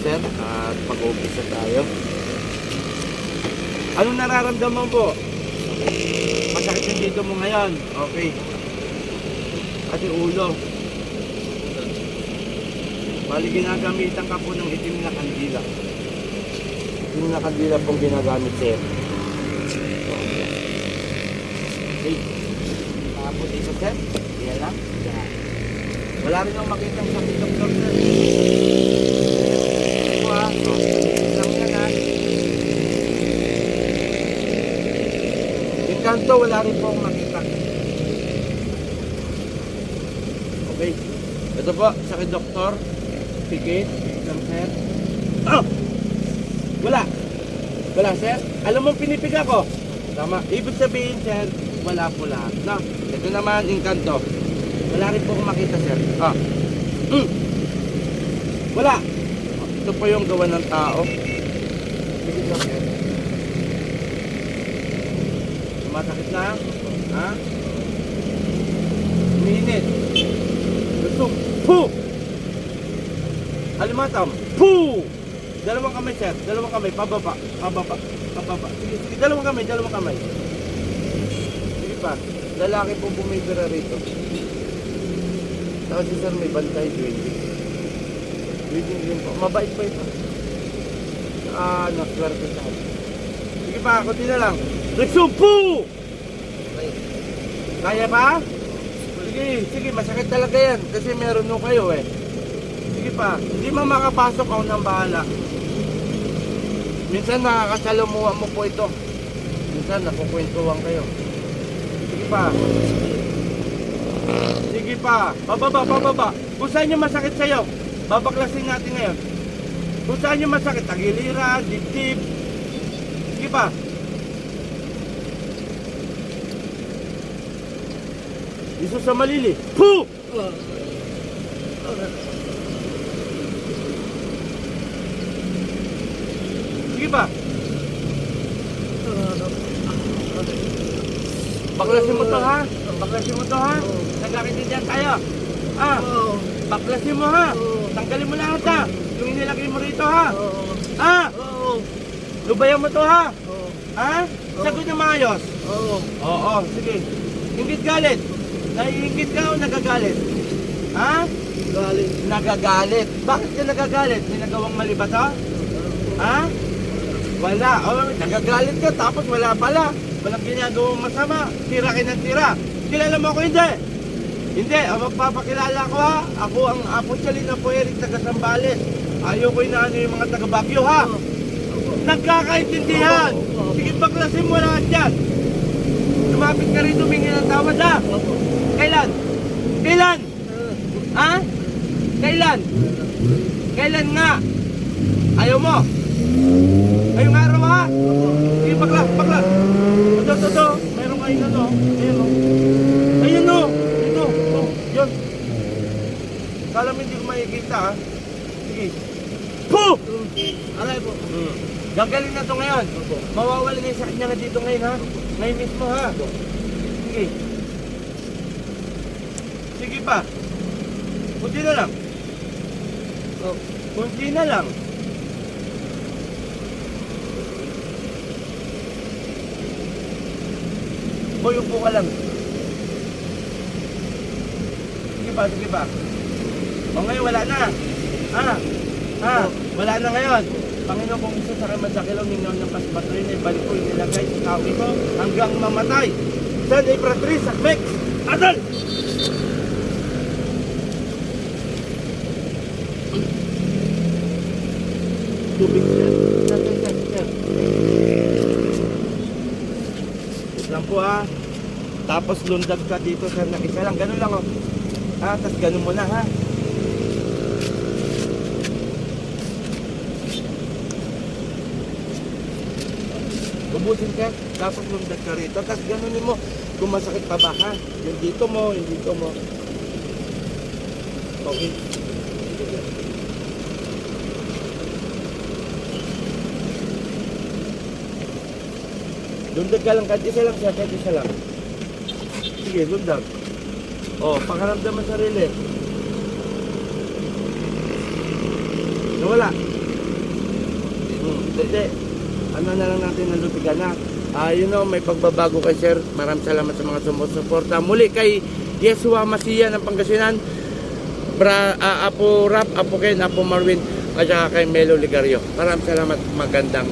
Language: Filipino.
sir at mag-umpisa tayo. Anong nararamdaman po? Masakit yung dito mo ngayon. Okay. Kasi ulo. Bali ginagamitan ka po ng itim na kandila. Itim na kandila pong ginagamit sir. Okay. Tapos dito sir. Yan lang. Yan. Wala rin akong makitang sakit doktor sir. Ito ah. Oh. Lang yan ah. Kanto, wala rin po akong makita. Okay. Ito po, sakit doktor. Pikit. Lang sir. Oh! Wala. Wala sir. Alam mo pinipiga ko. Tama. Ibig sabihin sir, wala po lahat. No? Ito naman, yung kanto. Wala rin po akong makita sir. Ah. Mm. Wala. Ito po yung gawa ng tao. Lang sir. Sumasakit na? Ha? Umiinit. Gusto. Puh! Alimatam. Puh! Dalawang kamay, sir. Dalawang kamay. Pababa. Pababa. Pababa. Sige, sige. Dalawang kamay. Dalawang kamay. Sige pa. Lalaki po bumibira rito. Saka si sir may bantay. Dwelling. Dwelling din po. Mabait pa ito. Ah, naswerte sa akin. Sige pa. Kunti na lang. Nagsumpu! Kaya pa? Sige, sige, masakit talaga yan. Kasi meron nung kayo eh. Sige pa, hindi man makapasok ako ng bahala. Minsan nakakasalamuha mo po ito. Minsan nakukwentuhan kayo. Sige pa. Sige pa. Pababa, pababa. Kung saan yung masakit sa'yo, babaklasin natin ngayon. Kung saan yung masakit, tagiliran, dibdib. Sige pa. Iso sa malili. Puh! Sige pa. Baklasin mo to ha. Baklasin mo to ha. Nagkakaintindihan tayo. Ah, baklasin mo ha. Tanggalin mo lahat ha. Yung inilagay mo rito ha. Ah, lubayan mo to ha. Ha? Sagot na maayos. Oo, sige. Ingit galit. Naiingit ka o nagagalit? Ha? Galing. Nagagalit. Bakit ka nagagalit? May nagawang mali ba to? Ha? Wala. Oh, nagagalit ka tapos wala pala. Walang ginagawang masama. Tira ka ng tira. Kilala mo ako hindi? Hindi. Ang magpapakilala ko ha. Ako ang Apo Chalina Puerik taga Sambales. Ayaw ko inaano yung mga taga Baguio ha. Nagkakaintindihan. Sige baklasin mo lahat yan. Lumapit ka rin humingi ng tawad ha. Kailan? Kailan? Ha? Kailan? Kailan nga? Ayaw mo? Ngayong araw ha? Sige, bakla, bakla. Ito, ito. Meron kayo na to. Ayan o. Ayan o. Ito. Ito. Yun. Kala mo hindi ko makikita ha? Sige. Puh! Aray po. Hmm. Gagaling na to ngayon. Mawawala na yung sakit niya na dito ngayon ha. Ngayon mismo ha. Sige. Sige pa. Kunti na lang. Oh. Kunti na lang. O yung po ka lang. Sige pa, sige pa. O ngayon wala na. Ha? Ha? Wala na ngayon. Panginoon kung isa sa kamadsakilaw ninyo ng pasbatoy na ibalik ko inilagay sa tao ito hanggang mamatay. San Efratris, Sakmek, Adal! Tubig. Wait lang po ha. Tapos lundag ka dito sir na isa lang. Ganun lang oh. Ha, tapos ganun mo na ha. Ubusin ka, tapos lundag ka rito. Tapos ganunin mo, kung masakit pa ba ha. Yung dito mo, yung dito mo. Okay. Lundag ka lang, kahit isa lang siya, kahit isa lang. Sige, lundag. O, oh, pakaramdam mo sarili. Nawala. kundi ano na lang natin ng lutigan na. Ah, you know, may pagbabago kay sir. Maraming salamat sa mga sumusuporta. Muli kay Yesua Masiya ng Pangasinan. Bra, ah, Apo Rap, Apo Ken, Apo Marvin, at saka kay Melo Ligario. Maraming salamat. Magandang